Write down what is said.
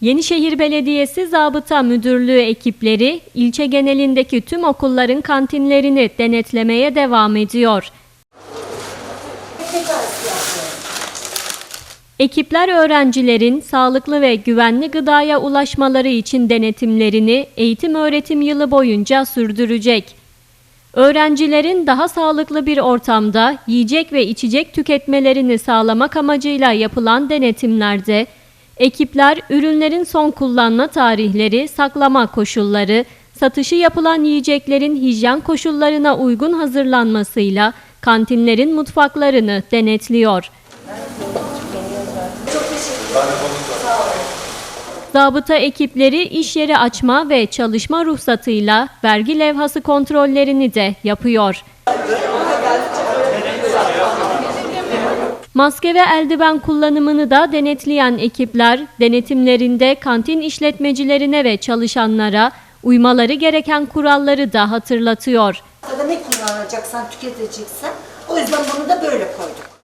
Yenişehir Belediyesi Zabıta Müdürlüğü ekipleri ilçe genelindeki tüm okulların kantinlerini denetlemeye devam ediyor. Ekipler öğrencilerin sağlıklı ve güvenli gıdaya ulaşmaları için denetimlerini eğitim öğretim yılı boyunca sürdürecek. Öğrencilerin daha sağlıklı bir ortamda yiyecek ve içecek tüketmelerini sağlamak amacıyla yapılan denetimlerde ekipler ürünlerin son kullanma tarihleri, saklama koşulları, satışı yapılan yiyeceklerin hijyen koşullarına uygun hazırlanmasıyla kantinlerin mutfaklarını denetliyor. Zabıta ekipleri iş yeri açma ve çalışma ruhsatıyla vergi levhası kontrollerini de yapıyor. Maske ve eldiven kullanımını da denetleyen ekipler denetimlerinde kantin işletmecilerine ve çalışanlara uymaları gereken kuralları da hatırlatıyor. Ne kullanacaksan, tüketeceksen. O yüzden bunu da böyle koyduk.